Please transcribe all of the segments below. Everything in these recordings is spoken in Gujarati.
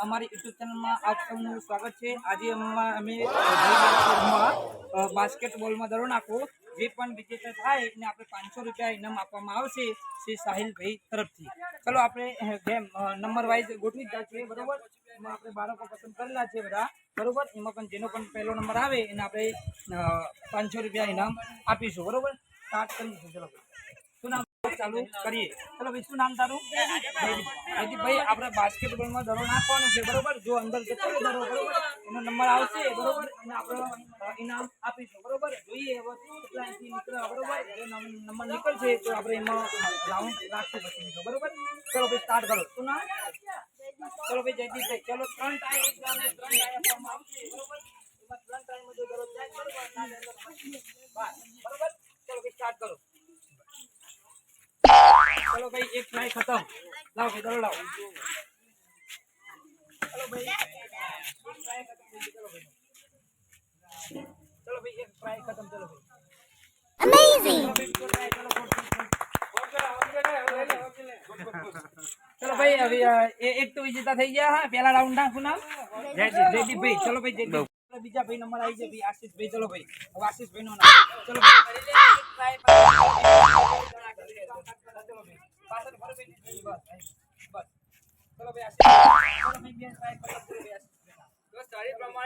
અમારી યુટ્યુબ ચેનલમાં આપ સૌનું સ્વાગત છે. આજે અમા- બાસ્કેટબોલમાં દરો નાખો. જે પણ વિજેતા થાય એને આપણે પાંચસો રૂપિયા ઇનામ આપવામાં આવશે, શ્રી સાહિલભાઈ તરફથી. ચલો આપણે ગેમ નંબર વાઇઝ ગોઠવી જ છીએ બરોબર? એમાં આપણે બાળકો પસંદ કરેલા છે બધા, બરોબર? એમાં પણ જેનો પણ પહેલો નંબર આવે એને આપણે પાંચસો રૂપિયા ઇનામ આપીશું, બરોબર? સ્ટાર્ટ કરીશું, ચલો. ચાલુ કરીએ. ચલો ભાઈ નામ તારું? ભાઈ, આપણે બાસ્કેટબોલમાં દડો નાખવાનો છે, બરોબર? જો અંદર જતો બરોબર? એનો નંબર આવશે, બરોબર? અને આપણે આપણે એમાં રાઉન્ડ રાખશું પછી બરોબર? ભાઈ સ્ટાર્ટ કરો. શું નામ? ચલો ભાઈ જયદીપભાઈ ચલો, ત્રણ ટાઈમ ત્રણ ટાઈમ આપવામાં આવશે, બરોબર? એમાં ત્રણ ટાઈમ જો દડો જાય, બરોબર? ના જાય તો પછી બસ, બરોબર? ચલો ભાઈ સ્ટાર્ટ કરો. ચલો ભાઈ એક ટ્રાય ખતમ લાવો ભાઈ ચલો લાવો. ચલો ભાઈ. ચલો ભાઈ. ચલો ભાઈ એક ટ્રાય ખતમ ચલો ભાઈ. ગોળ. ચલો ભાઈ હવે એક તો વિજેતા થઈ ગયા હા પેલા રાઉન્ડ નાખું નામ જયદીપ ભાઈ ચલો ભાઈ જયદીપ બીજા ભાઈ નંબર આવી છે ભાઈ આશીષભાઈ ભાઈ ચલો ભાઈ. હવે ચલો ભાઈ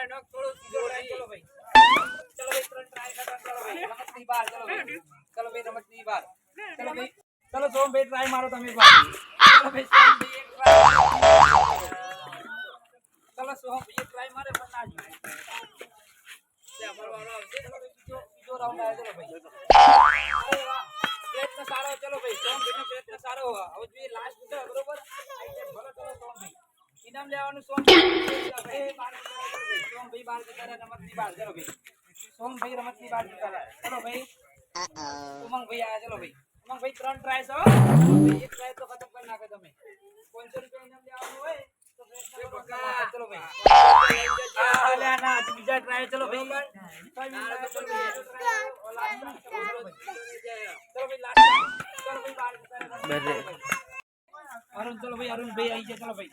નો ફરો બસ બસ ચલો ચલો ભાઈ ચલો ચલો ભાઈ ટ્રાય મારો તમે. ચલો ભાઈ સોમભાઈ એક બીજો એક મારે પણ ના જોઈએ. ભાઈ બીજો બીજો round આવ્યો, ભાઈ. પ્રયત્ન સારો ચલો ભાઈ સોમભાઈનો પ્રયત્ન સારો. હવે જોઈએ લાસ્ટ બરોબર? ભલો ચલો સોમભાઈ ઇનામ લેવાનું સોમભાઈ ભાઈ. સોમ ભાઈ. બાર જતા રહ્યા, રમતની બાર. ચલો ભાઈ. સોમભાઈ રમતની બાર જતા રહ્યા. ચલો ભાઈ. ઉમંગભાઈ આયા ચલો ભાઈ. ઉમંગભાઈ ત્રણ ટ્રાય છો એક ટ્રાય તો ખતમ કરી નાખો તમે. પાંચસો રૂપિયા ઇનામ લેવાનું હોય. હજી બીજા ટ્રાય ચલો ભાઈ. ચલો ભાઈ લાસ્ટ ચલો ભાઈ भाई જતા રહ્યા. અરુણ ચલો ભાઈ અરુણ ભાઈ.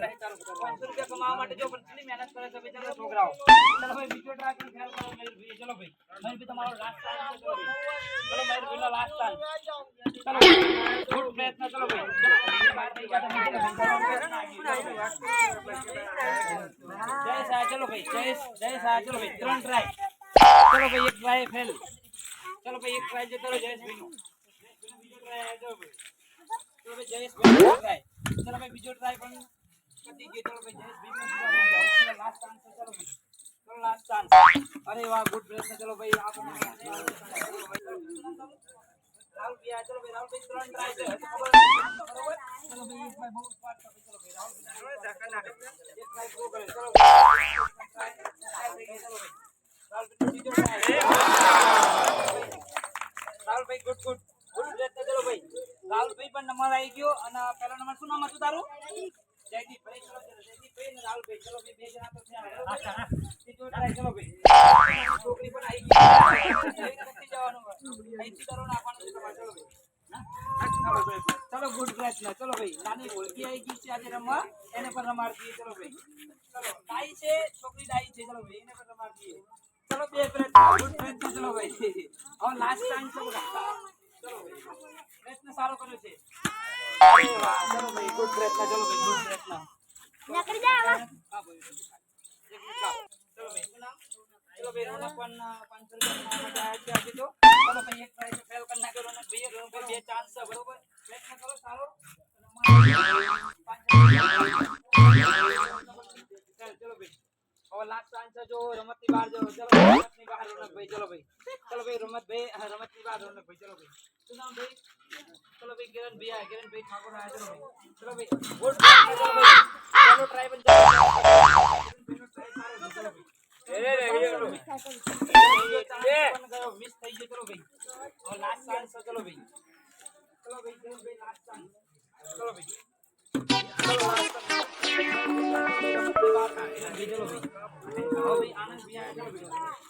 કમાવા માટે જો પણ કેટલી મહેનત કરે છે બિચારા છોકરાઓ ચલો ભાઈ બીજો ટ્રાય પણ ખ્યાલ કરો મયુરભાઈ ચલો ભાઈ મયુરભાઈ તમારો લાસ્ટ ટાઈમ ચલો ભાઈ ચલો મયુરભાઈ નો લાસ્ટ ટાઈમ ચલો ગુડ પ્રયત્ન ચલો ભાઈ બાર થઈ ગયા તમે. જય શાહ ચલો ભાઈ જય જય શાહ ચલો ભાઈ ત્રણ ટ્રાય ચલો ભાઈ એક ટ્રાય ફેલ ચલો ભાઈ એક ટ્રાય જતો રહ્યો જયેશ ભાઈ બીજો ટ્રાય આવ્યો ચલો ભાઈ જયેશ ભાઈ. ચલો ભાઈ બીજો ટ્રાય પણ પતી ગયો ચલો ભાઈ જયેશ ભાઈ લાસ્ટ ચાન્સ ચલો ભાઈ ચલો લાસ્ટ અરે વાહ ગુડ પ્રયત્ન ચલો ભાઈ આ ભાઈ રાહુલ ભૈયા ચલો ભાઈ રાહુલ ભાઈ ત્રણ ટ્રાય છે ચલો ભાઈ એક ભાઈ બહુ સ્માર્ટ ચલો ભાઈ રાહુલ ભાઈ એક ભાઈ ગઈ, ચલો ભાઈ ભાઈ. રાહુલભાઈ ગુડ. ગુડ ગુડ પ્રયત્ન ચલો ભાઈ. રાહુલભાઈ પણ નંબર આવી ગયો અને પહેલો નંબર શું નામ હતું તારું? ચલો અને રાહુલભાઈ ચલો ભાઈ બે જણા તો ત્રીજો ચલો ભાઈ. છોકરી પણ આવી ગઈ. જવાનું અહીંથી દરો નાખવાનો છે તમારે. ચલો ભાઈ. ચલો ગુડ પ્રયત્ન ચલો ભાઈ નાની ઓળખી આવી ગઈ છે આજે રમવા. એને પણ રમાડતી ચલો ભાઈ. ચલો ડાઈ છે છોકરી ડાઈ છે. ચલો ભાઈ એને પણ રમાડતી ચલો બે પ્રયત્ન ગુડ પ્રયત્ન ચલો ભાઈ. હવે લાસ્ટ ટાઈમ છે બધા ચલો ભાઈ. પ્રયત્ન સારો કર્યો છે. ચલો ભાઈ ગુડ પ્રયત્ન ચલો ભાઈ ગુડ પ્રયત્ન. નકરી જા આવા. ચલો. ભાઈ ચલો ભાઈ રોનક પણ પાંચસો રૂપિયા માટે આવ્યા છે આજે તો. ચલો ભાઈ એક ટ્રાય ફેલ કરી નાખ્યો રોનક ભાઈ રોનક ભાઈ બે ચાન્સ છે બરોબર? પ્રયત્ન કરો સારો. ચલો ભાઈ. હવે લાસ્ટ ચાન્સ છે જો રમતની બહાર જાઓ ચલો રમતની બહાર રોનક ભાઈ ચલો ભાઈ ચલો ભાઈ રમત ભાઈ હા, રમતની વાત રોનક ભાઈ ચલો ભાઈ શું નામ ભાઈ ચલો ભાઈ કિરણ ભાઈ આયા, કિરણ ભાઈ ઠાકોર આયા, ચલો ભાઈ ચલો ભાઈ ગુડ ચલો ટ્રાય ભાઈ મિસ થઈ ગયો ચલો ભાઈ લાસ્ટ ચાન્સ ચલો ભાઈ ચલો ભાઈ ચલો ભાઈ લાસ્ટ ચાન્સ ચલો ભાઈ Thank you.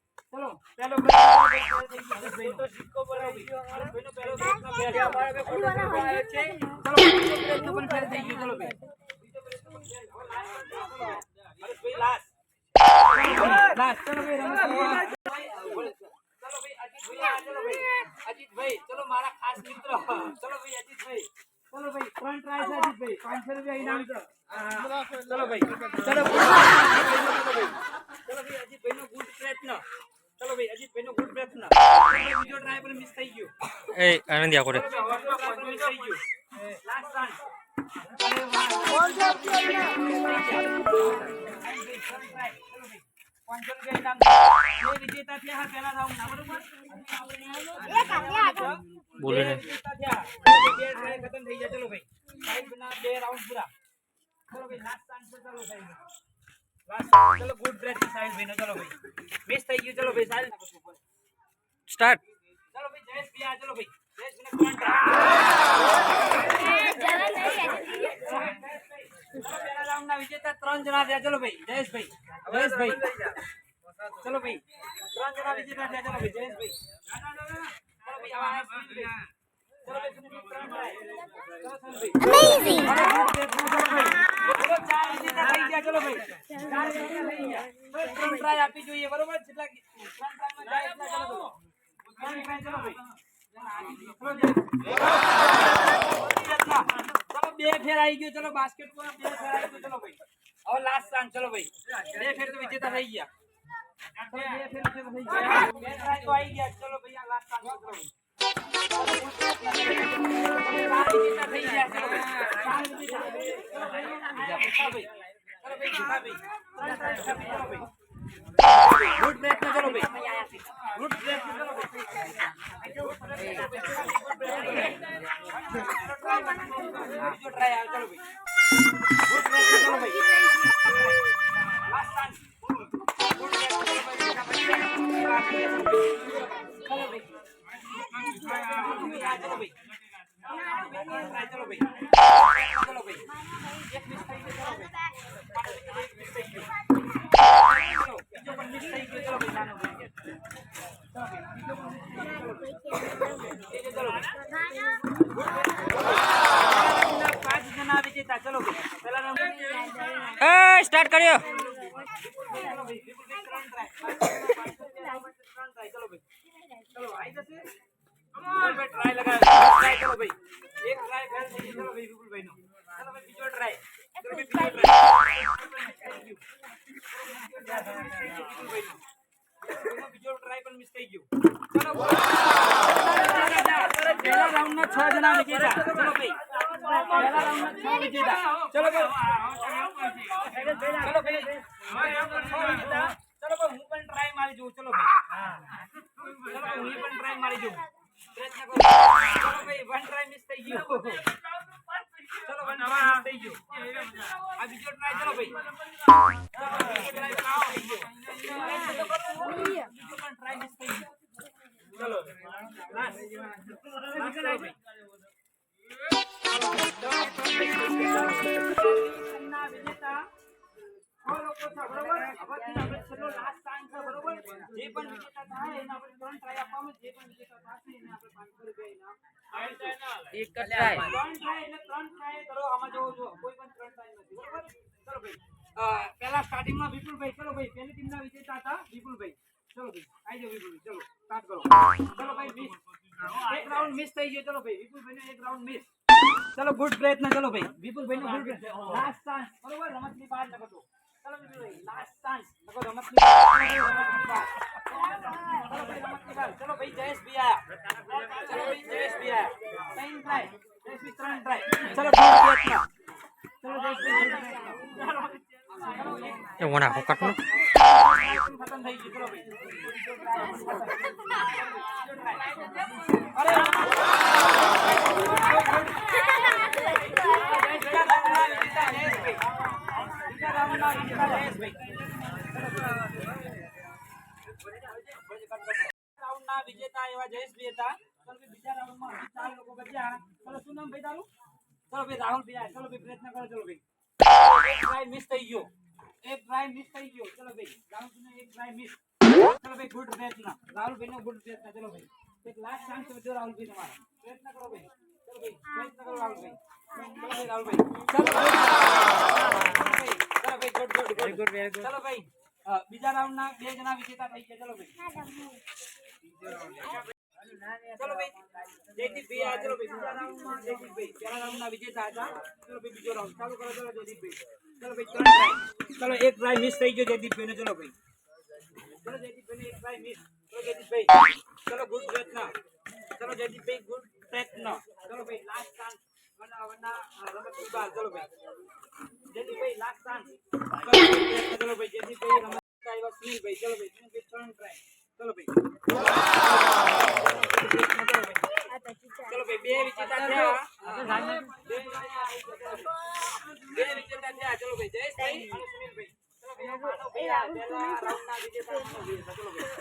ચલો મારા ખાસ મિત્ર. ચલો ભાઈ અજીતભાઈ. ચલો ભાઈ ત્રણ ટ્રાય છે અજીતભાઈ. પાંચસો રૂપિયા ઇનામ ચલો ભાઈ. ચલો ચલો ભાઈ ચલો ભાઈ અજીતભાઈનો ગુડ પ્રયત્ન. ચલો ભાઈ અજીતભાઈનો ગુડ પ્રયત્ન. બીજો ટ્રાય પણ મિસ થઈ ગયો. એ આનંદી આખો રે ચલો ભાઈ, હોટનો try થઈ ગયો. લાસ્ટ ચાન્સ અરે વાહ પાંચસો રૂપિયા ઇનામ છે. બે વિજેતા થયા હા પહેલા રાઉન્ડના બરોબર એક હાથે આગળ. બોલે ને બે વિજેતા થયા. બે try ખતમ થઈ ગયા ચલો ભાઈ સાહેબના બે રાઉન્ડ પૂરા ચલો ભાઈ લાસ્ટ ચાન્સ છે ચલો સાહેબ લાસ્ટ ચલો ગુડ પ્રયત્ન સાહેબ ભાઈનો ચલો ભાઈ મિસ થઈ ગયું ચલો ભાઈ સાહેબ સ્ટાર્ટ ચલો ભાઈ જયેશ ભૈયા ચલો ભાઈ જયેશ ભૈયા ચલો પહેલા રાઉન્ડના વિજેતા ત્રણ જણા થયા ચલો ભાઈ જયેશભાઈ જયેશભાઈ ચલો ભાઈ ત્રણ જણા વિજેતા થયા ચલો ભાઈ જયેશભાઈ ચલો ભાઈ આવા આ સુનિલભાઈ. ચલો ભાઈ સુનિલભાઈ, ત્રણ થયા. ચલો સુનિલભાઈ. Amazing. બે ફેર આવી ગયો. ચલો બાસ્કેટ પર બે ફેર આવી ગયો. ચલો ભાઈ. હવે લાસ્ટ ચાન્સ ચલો ભાઈ. બે ફેર તો વિજેતા થઈ ગયા. બે ફેર તો આવી ગયા. ચલો ભાઈ લાસ્ટ ચાન્સ ચલો ભાઈ. વિજેતા થઈ ગયા ચલો ભાઈ વિજેતા ચલો ભાઈ ચલો ભાઈ ભાઈ, ચલો ભાઈ ભાઈ ગુડ પ્રયત્ન ચલો ભાઈ ચલો ભાઈ બીજો ટ્રાય ચલો ભાઈ બીજો ટ્રાય બીજો ટ્રાય પણ મિસ થઈ ગયો ચલો પહેલા રાઉન્ડ ના છ જણા વિજેતા ચલો ભાઈ પહેલા રાઉન્ડ ના છ વિજેતા ચલો ભાઈ ચલો ભાઈ હવે આપણે છ વિજેતા. ચલો ભાઈ હું પણ ટ્રાય મારી જોઉં ચલો ભાઈ ચલો ભાઈ પણ ટ્રાય મારી જોઉં પ્રયત્ન ભાઈ વન ટ્રાય મિસ થઈ ગયો ચલો વન ટ્રાય મિસ થઈ ગયો આ બીજો ટ્રાય ચલો ભાઈ એક ટ્રાય ત્રણ try એટલે ત્રણ try કરો, આમાં જોવો જો, કોઈ પણ ત્રણ try નથી, બરોબર? ચલો ભાઈ. પહેલા starting માં વિપુલભાઈ, ચલો ભાઈ, પહેલી ટીમના વિજેતા હતા વિપુલભાઈ. ચલો ભાઈ. આઈ જાઓ વિપુલભાઈ. ચલો સ્ટાર્ટ કરો. ચલો ભાઈ મિસ એક રાઉન્ડ મિસ થઈ ગયો. ચલો ભાઈ. વિપુલભાઈ એક રાઉન્ડ મિસ ચલો ગુડ પ્રયત્ન. ચલો ભાઈ. વિપુલભાઈ નો ગુડ લાસ્ટ ચાન્સ બરોબર? રમતની બહાર ન લાસ્ટ ચાન્સ નકો રમતની બહાર ચલો ભાઈ ભાઈ જયેશ ભી આયા ચલો ભાઈ જયેશ ભી આયા ત્રણ ટ્રાય જયેશ ભી ત્રણ ટ્રાય ચલો ગુડ પ્રયત્ન ચલો જયેશ એ વણા પકડનું ખતમ થઈ ગયું ચલો ભાઈ અરે એવા જયેશભાઈ હતા ચલો ભાઈ બીજા રાઉન્ડમાં હજી ચાર લોકો બચ્યા ચલો શું નામ ભાઈ તારું ચલો ભાઈ રાહુલ ભાઈ ચલો ભાઈ પ્રયત્ન કરો ચલો ભાઈ એક ટ્રાય મિસ થઈ ગયો એક ટ્રાય મિસ થઈ ગયો ચલો ભાઈ રાહુલભાઈને એક ટ્રાય મિસ ચલો ભાઈ ગુડ પ્રયત્ન રાહુલભાઈ નો ગુડ પ્રયત્ન ચલો ભાઈ એક લાસ્ટ ચાન્સ વધ્યો રાહુલભાઈ તમારો પ્રયત્ન કરો ભાઈ ચલો ભાઈ પ્રયત્ન કરો રાહુલભાઈ ચલો ભાઈ રાહુલભાઈ ચલો ભાઈ ચલો ભાઈ good good good good very good ચલો ભાઈ બીજા રાઉન્ડના બે જણા વિજેતા થઈ ગયા ચલો ભાઈ ચલો ભાઈ જયદીપભાઈ આ, ચલો ભાઈ, બીજા રાઉન્ડમાં જયદીપભાઈ પહેલા રાઉન્ડના વિજેતા હતા. ચલો ભાઈ, બીજો રાઉન્ડ. ચાલુ કરો, ચલો જયદીપભાઈ ચલો ભાઈ, ત્રણ ચલો, એક ટ્રાય મિસ થઈ ગયો જયદીપભાઈને ચલો ભાઈ. ચલો જયદીપભાઈને એક ટ્રાય મિસ ચલો જયદીપભાઈ ચલો ગુડ પ્રયત્ન ચલો જયદીપભાઈ ગુડ પ્રયત્ન ચલો ભાઈ લાસ્ટ ચાન્સ વરના રમત વિભાગ ચલો ભાઈ. જયદીપભાઈ લાસ્ટ ચાન્સ ચલો ભાઈ જયદીપભાઈ રમત આવ્યા સુનિલભાઈ ચલો ભાઈ સુનિલભાઈ ત્રણ ટ્રાય ચલો ભાઈ. ચલો ભાઈ બે વિજેતા થયા. બે વિજેતા થયા. ચલો ભાઈ જયેશભાઈ અને સુનિલભાઈ ચલો ભાઈ પહેલા રાઉન્ડના વિજેતા ચલો ભાઈ.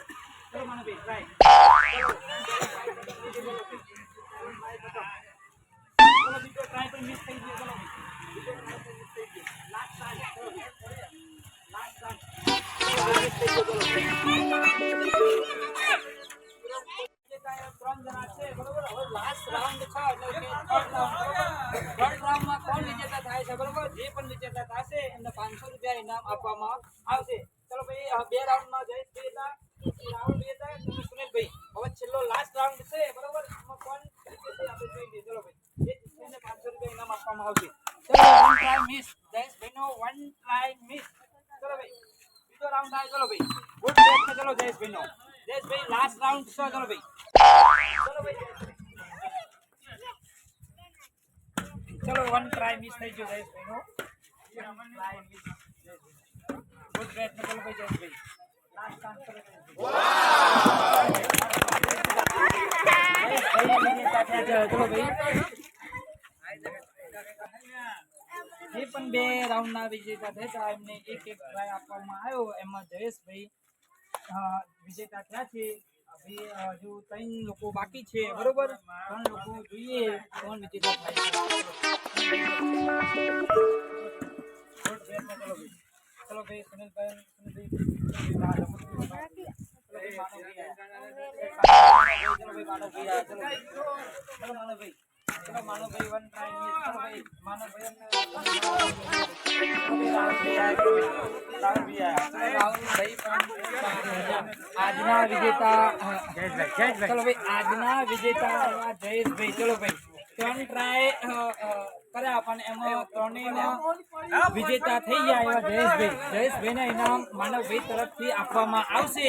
ચલો માનવભાઈ પાંચસો રૂપિયા ઇનામ આપવામાં આવશે ચલો ભાઈ બે રાઉન્ડમાં જયેશભાઈ હતા રાહુલ ભાઈ હતા અને સુનિલભાઈ હવે છેલ્લો લાસ્ટ રાઉન્ડ છે બરોબર કોણ આપણે જોઈ લઈએ ચલો ભાઈ પાંચસો રૂપિયા ઇનામ આપવામાં આવશે મિસ જયેશભાઈનો વન ટ્રાય મિસ ભાઈ રાઉન્ડ આવે ચલો ભાઈ ગુડ પ્રયત્ન ચલો જયેશભાઈનો જયેશભાઈ લાસ્ટ રાઉન્ડ છે ચલો ભાઈ ચલો ભાઈ ચલો વન ટ્રાય મિસ થઈ ગયો જયેશભાઈનો ટ્રાય મિસ ગુડ પ્રયત્ન ચલો ભાઈ જયેશભાઈ લાસ્ટ ચાન્સ ચલો જયેશભાઈ વિજેતા થયા છે. ચલો ભાઈ જે પણ બે રાઉન્ડના વિજેતા થયા એમને એક એક ટ્રાય આપવામાં આવ્યો. એમાં જયેશભાઈ અ, વિજેતા થયા છે. હવે અ, હજુ ત્રણ લોકો બાકી છે બરોબર? ત્રણ લોકો જોઈએ. કોણ વિજેતા થાય? છે Good પ્રયત્ન, ચલો ભાઈ. ચલો ભાઈ સુનિલભાઈ સુનિલભાઈ માનવભાઈ ચલો ભાઈ માનવભાઈ ચલો ભાઈ ચલો માનવભાઈ ચલો માનવભાઈ વન ટાઈમ ચલો ભાઈ. માનવભાઈ રાહુલભાઈ પણ આજના વિજેતા, ચલો ભાઈ, આજના વિજેતા જયેશભાઈ, ચલો ભાઈ, ત્રણ ટ્રાય કર્યા પણ એમાં ત્રણેયમાં વિજેતા થઈ ગયા એવા જયેશભાઈ. જયેશભાઈને ઇનામ માનવભાઈ તરફથી આપવામાં આવશે.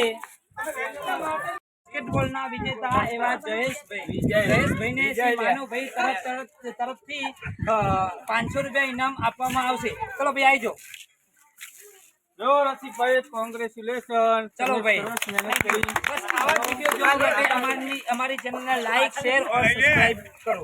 બાસ્કેટબોલના વિજેતા એવા જયેશભાઈ. જયેશભાઈને શ્રી માનવભાઈ તરફ તરફ તરફથી પાંચસો રૂપિયા ઇનામ આપવામાં આવશે. ચલો ભાઈ આવી જાઓ જો રસિકભાઈ કોંગ્રેચ્યુલેશન ચલો ભાઈ. બસ આવા વીડિયો જોવા માટે અમારી અમારી ચેનલને લાઈક શેર ઓર સબસ્ક્રાઇબ કરો.